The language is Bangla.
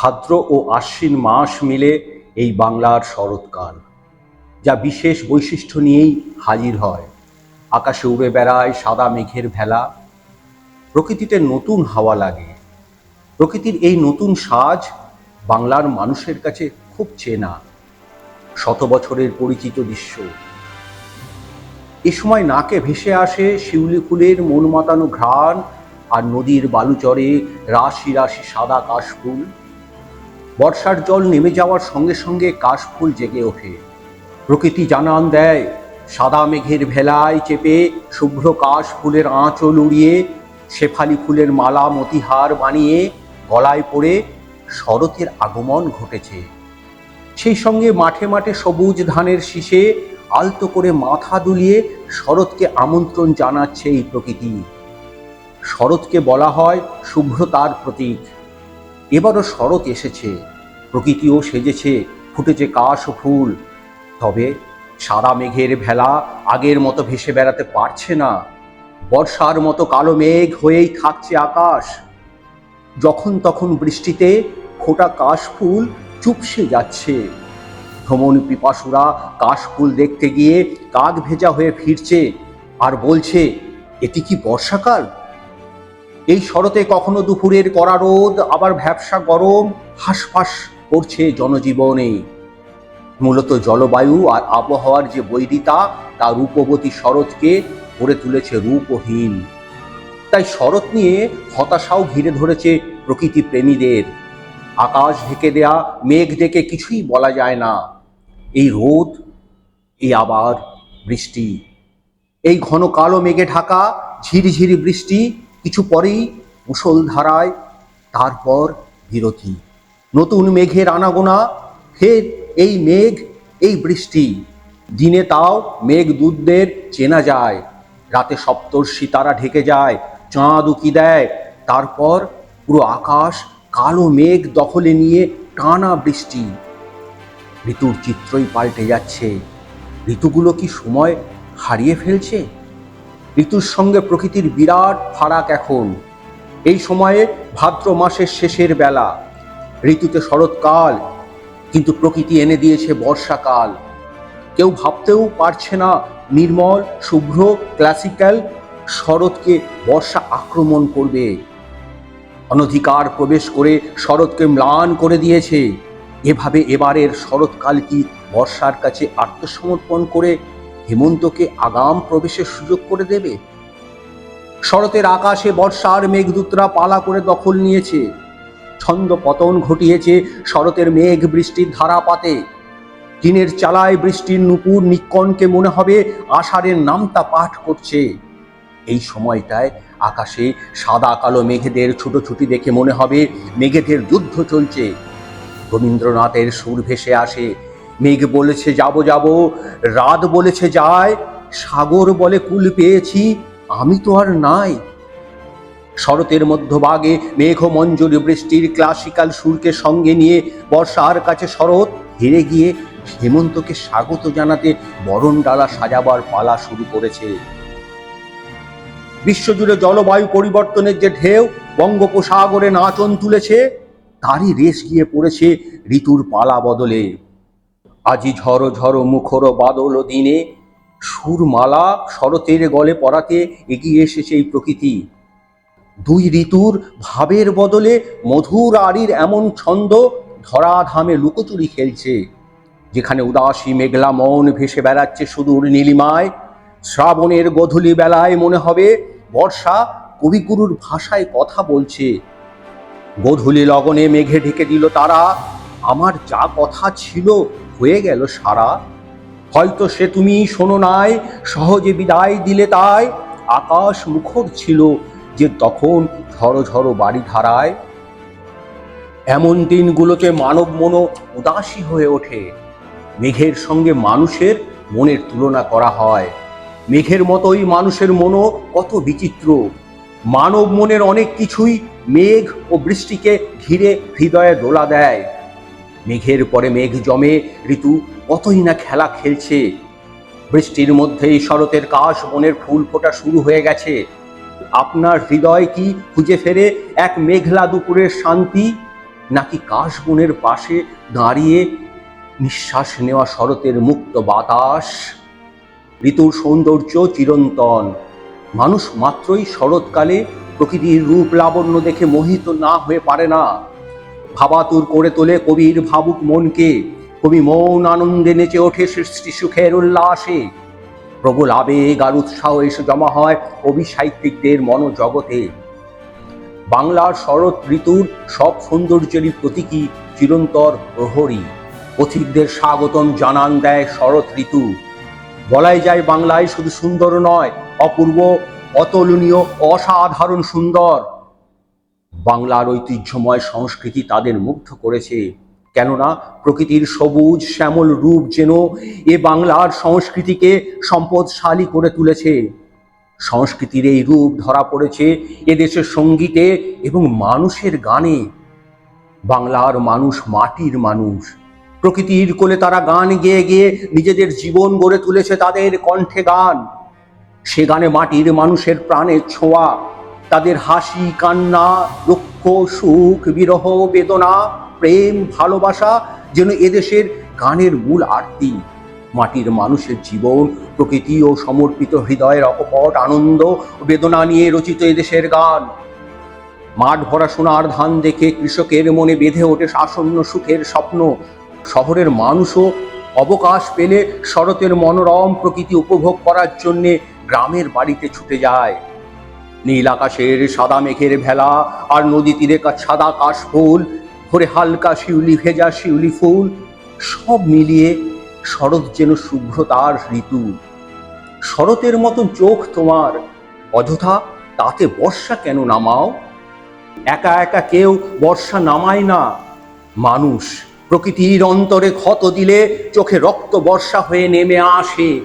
ভাদ্র ও আশ্বিন মাস মিলে এই বাংলার শরৎকাল, যা বিশেষ বৈশিষ্ট্য নিয়েই হাজির হয়। আকাশে উড়ে বেড়ায় সাদা মেঘের ভেলা। প্রকৃতিতে নতুন হাওয়া লাগে। প্রকৃতির এই নতুন সাজ বাংলার মানুষের কাছে খুব চেনা। শত বছরের পরিচিত দৃশ্য। এ সময় নাকে ভেসে আসে শিউলি ফুলের মন মাতানো ঘ্রাণ আর নদীর বালুচরে রাশি রাশি সাদা কাশফুল। বর্ষার জল নেমে যাওয়ার সঙ্গে সঙ্গে কাশফুল জেগে ওঠে। প্রকৃতি জানান দেয়, সাদা মেঘের ভেলায় চেপে শুভ্র কাশ ফুলের আঁচল উড়িয়ে শেফালি ফুলের মালা মতিহার বানিয়ে গলায় পড়ে শরতের আগমন ঘটেছে। সেই সঙ্গে মাঠে মাঠে সবুজ ধানের শীষে আলতো করে মাথা দুলিয়ে শরৎকে আমন্ত্রণ জানাচ্ছে এই প্রকৃতি। শরৎকে বলা হয় শুভ্রতার প্রতীক। এবারও শরৎ এসেছে। প্রকৃতিও সেজেছে, ফুটেছে কাশ ও ফুল। তবে সাদা মেঘের ভেলা আগের মতো ভেসে বেড়াতে পারছে না। বর্ষার মতো কালো মেঘ হয়েই থাকছে আকাশ। যখন তখন বৃষ্টিতে ফোটা কাশফুল চুপসে যাচ্ছে। ভ্রমণ পিপাসুরা কাশফুল দেখতে গিয়ে কাক ভেজা হয়ে ফিরছে আর বলছে, এটি কি বর্ষাকাল? এই শরতে কখনো দুপুরের কড়া রোদ, আবার ভ্যাবসা গরম, হাঁসফাঁস করছে জনজীবনে। মূলত জলবায়ু আর আবহাওয়ার যে বৈরিতা তা রূপবতী শরৎকে করে তুলেছে রূপহীন। তাই শরৎ নিয়ে হতাশাও ঘিরে ধরেছে প্রকৃতি প্রেমীদের আকাশ ঢেকে দেয়া, মেঘ ডেকে কিছুই বলা যায় না। এই রোদ এই আবার বৃষ্টি। এই ঘন কালো মেঘে ঢাকা, ঝিরিঝিরি বৃষ্টি, কিছু পরেই মুষলধারায়, তারপর বিরতি। নতুন মেঘের আনাগোনা। ফের এই মেঘ, এই বৃষ্টি। দিনে তাও মেঘ দুধদের চেনা যায়। রাতে সপ্তর্ষি তারা ঢেকে যায়, চাঁদ উকি দেয়। তারপর পুরো আকাশ কালো মেঘ দখলে নিয়ে টানা বৃষ্টি। ঋতুর চিত্রই পাল্টে যাচ্ছে। ঋতুগুলো কি সময় হারিয়ে ফেলছে? ঋতুর সঙ্গে প্রকৃতির বিরাট ফারাক এখন। এই সময়ে ভাদ্র মাসের শেষের বেলা। ঋতুতে শরৎকাল, কিন্তু প্রকৃতি এনে দিয়েছে বর্ষাকাল। কেউ ভাবতেও পারছে না নির্মল, শুভ্র, ক্লাসিক্যাল শরৎকে বর্ষা আক্রমণ করবে। অনধিকার প্রবেশ করে শরৎকে ম্লান করে দিয়েছে। এভাবে এবারের শরৎকাল কি বর্ষার কাছে আত্মসমর্পণ করে হেমন্তকে আগাম প্রবেশের সুযোগ করে দেবে? শরতের আকাশে বর্ষার মেঘদূতরা পালা করে দখল নিয়েছে। ছন্দ পতন ঘটিয়েছে শরতের মেঘ বৃষ্টির ধারাপাতে। দিনের চালায় বৃষ্টির নুপুর নিক্কণকে মনে হবে আষাঢ়ের নামতা পাঠ করছে। এই সময়টায় আকাশে সাদা কালো মেঘেদের ছুটোছুটি দেখে মনে হবে মেঘেদের যুদ্ধ চলছে। রবীন্দ্রনাথের সুর ভেসে আসে, মেঘ বলেছে যাব যাব, রাত বলেছে যায়, সাগর বলে কুল পেয়েছি, আমি তো আর নাই। শরতের মধ্যভাগে মেঘ মঞ্জুরি বৃষ্টির ক্লাসিক্যাল সুরকে সঙ্গে নিয়ে বর্ষার কাছে শরৎ হেরে গিয়ে হেমন্তকে স্বাগত জানাতে বরণ ডালা সাজাবার পালা শুরু করেছে। বিশ্বজুড়ে জলবায়ু পরিবর্তনের যে ঢেউ বঙ্গোপসাগরে নাচন তুলেছে, তারই রেশ গিয়ে পড়েছে ঋতুর পালা বদলে। আজি ঝড়ো ঝড়ো মুখর বাদল দিনে সুরমালা শরতের গলে পড়াতে এগিয়ে এসেছে এই প্রকৃতি। দুই ঋতুর ভাবের বদলে মধুর আড়ির এমন ছন্দ ধরাধামে লুকোচুরি খেলছে, যেখানে উদাসী মেঘলা মন ভেসে বেড়াচ্ছে সুদূর নীলিমায়। শ্রাবণের গধূলি বেলায় মনে হবে বর্ষা কবিগুরুর ভাষায় কথা বলছে। গধূলি লগনে মেঘে ঢেকে দিল তারা, আমার যা কথা ছিল হয়ে গেল সারা। হয়তো সে তুমি শোনো নাই, সহজে বিদায় দিলে তাই। আকাশ মুখর ছিল যে তখন ঝড়ো ঝড়ো বাড়ি ধারায় এমন দিনগুলোতে মানব মন উদাসী হয়ে ওঠে। মেঘের সঙ্গে মানুষের মনের তুলনা করা হয়। মেঘের মতোই মানুষের মনও কত বিচিত্র। মানব মনের অনেক কিছুই মেঘ ও বৃষ্টিকে ঘিরে হৃদয়ে দোলা দেয়। মেঘের পরে মেঘ জমে, ঋতু কতই না খেলা খেলছে। বৃষ্টির মধ্যেই শরতের কাশ বনের ফুল ফোটা শুরু হয়ে গেছে। আপনার হৃদয় কি খুঁজে ফেরে এক মেঘলা দুপুরের শান্তি? নাকি কাশবনের পাশে দাঁড়িয়ে নিঃশ্বাস নেওয়া শরতের মুক্ত বাতাস? ঋতুর সৌন্দর্য চিরন্তন। মানুষ মাত্রই শরৎকালে প্রকৃতির রূপ লাবণ্য দেখে মোহিত না হয়ে পারে না। ভাবাতুর করে তোলে কবির ভাবুক মনকে। কবি মৌন আনন্দে নেচে ওঠে সৃষ্টি সুখের উল্লাসে। প্রবল আবেগ আর উৎসাহ এসে জমা হয় কবি সাহিত্যিকদের মনোজগতে। বাংলার শরৎ ঋতুর সব সৌন্দর্যেরই প্রতীকী চিরন্তর প্রহরী। পথিকদের স্বাগতম জানান দেয় শরৎ ঋতু। বলাই যায় বাংলায় শুধু সুন্দর নয়, অপূর্ব, অতুলনীয়, অসাধারণ সুন্দর। বাংলার ঐতিহ্যময় সংস্কৃতি তাদের মুগ্ধ করেছে। কেননা প্রকৃতির সবুজ, শ্যামল রূপ যেন এ বাংলার সংস্কৃতিকে সম্পদশালী করে তুলেছে। সংস্কৃতির এই রূপ ধরা পড়েছে এদেশের সঙ্গীতে এবং মানুষের গানে। বাংলার মানুষ মাটির মানুষ। প্রকৃতির কোলে তারা গান গেয়ে গেয়ে নিজেদের জীবন গড়ে তুলেছে তাদের কণ্ঠে গান। সে গানে মাটির মানুষের প্রাণের ছোঁয়া, তাদের হাসি, কান্না দুঃখ সুখ, বিরহ, বেদনা, প্রেম, ভালোবাসা যেন এদেশের গানের মূল আরতি। মাটির মানুষের জীবন, প্রকৃতি ও সমর্পিত হৃদয়ের অকপট আনন্দ ও বেদনা নিয়ে রচিত এদেশের গান। মাঠ ভরা সোনার ধান দেখে কৃষকের মনে বেঁধে ওঠে আসন্ন সুখের স্বপ্ন। শহরের মানুষও অবকাশ পেলে শরতের মনোরম প্রকৃতি উপভোগ করার জন্যে গ্রামের বাড়িতে ছুটে যায়। নীল আকাশের সাদা মেঘের ভেলা আর নদী তীরে সাদা কাশ ফুল ভোরে হালকা শিউলি ভেজা শিউলি ফুল, সব মিলিয়ে শরৎ যেন শুভ্রতার ঋতু। শরতের মতন চোখ তোমার, অযথা তাতে বর্ষা কেন নামাও? একা একা কেউ বর্ষা নামায় না। মানুষ প্রকৃতির অন্তরে ক্ষত দিলে চোখে রক্ত বর্ষা হয়ে নেমে আসে।